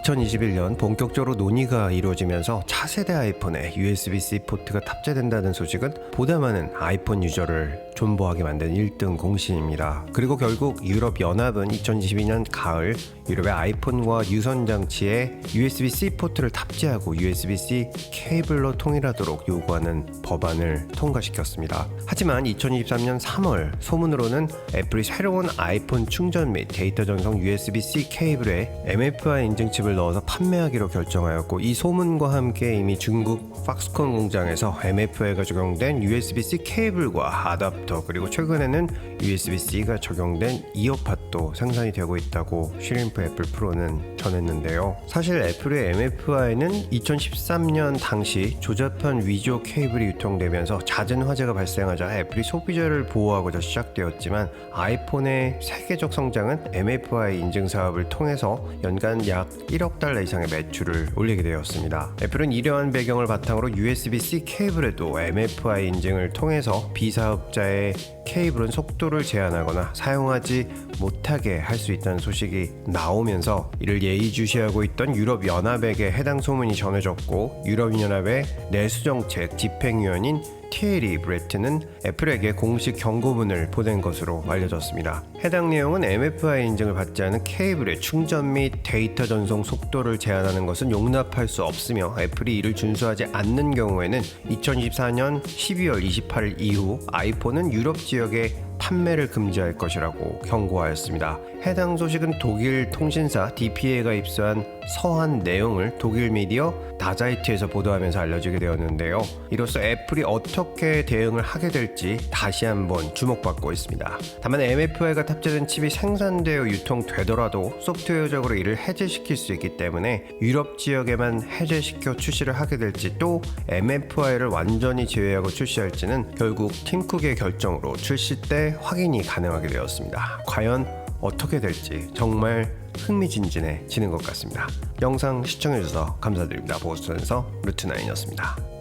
2021년 본격적으로 논의가 이루어지면서 차세대 아이폰에 USB-C 포트가 탑재된다는 소식은 보다 많은 아이폰 유저를 존버하게 만든 1등 공신입니다. 그리고 결국 유럽 연합은 2022년 가을 유럽의 아이폰과 유선 장치에 USB-C 포트를 탑재하고 USB-C 케이블로 통일하도록 요구하는 법안을 통과시켰습니다. 하지만 2023년 3월 소문으로는 애플이 새로운 아이폰 충전 및 데이터 전송 USB-C 케이블에 MFI 인증칩을 넣어서 판매하기로 결정하였고 이 소문과 함께 이미 중국 팍스콘 공장에서 MFI가 적용된 USB-C 케이블과 아답터 그리고 최근에는 USB-C가 적용된 이어팟도 생산이 되고 있다고 쉬림 프 애플 프로는 전했는데요. 사실 애플의 MFI는 2013년 당시 조잡한 위조 케이블이 유통되면서 잦은 화재가 발생하자 애플이 소비자를 보호하고자 시작되었지만 아이폰의 세계적 성장은 MFI 인증 사업을 통해서 연간 약 1억 달러 이상의 매출을 올리게 되었습니다. 애플은 이러한 배경을 바탕으로 USB-C 케이블에도 MFI 인증을 통해서 비사업자의 케이블은 속도를 제한하거나 사용하지 못하게 할 수 있다는 소식이 나 오면서 이를 예의주시하고 있던 유럽 연합에게 해당 소문이 전해졌고 유럽 연합의 내수정책 집행위원인 티에리 브레트는 애플에게 공식 경고문을 보낸 것으로 알려졌습니다. 해당 내용은 MFI 인증을 받지 않은 케이블의 충전 및 데이터 전송 속도를 제한하는 것은 용납할 수 없으며 애플이 이를 준수하지 않는 경우에는 2024년 12월 28일 이후 아이폰은 유럽 지역에 판매를 금지할 것이라고 경고하였습니다. 해당 소식은 독일 통신사 DPA가 입수한 서한 내용을 독일 미디어 다자이트에서 보도하면서 알려지게 되었는데요. 이로써 애플이 어떻게 대응을 하게 될지 다시 한번 주목받고 있습니다. 다만 MFI가 탑재된 칩이 생산되어 유통되더라도 소프트웨어적으로 이를 해제시킬 수 있기 때문에 유럽 지역에만 해제시켜 출시를 하게 될지 또 MFI를 완전히 제외하고 출시할지는 결국 팀쿡의 결정으로 출시 때 확인이 가능하게 되었습니다. 과연 어떻게 될지 정말 흥미진진해지는 것 같습니다. 영상 시청해주셔서 감사드립니다. 보스턴에서 루트나인이었습니다.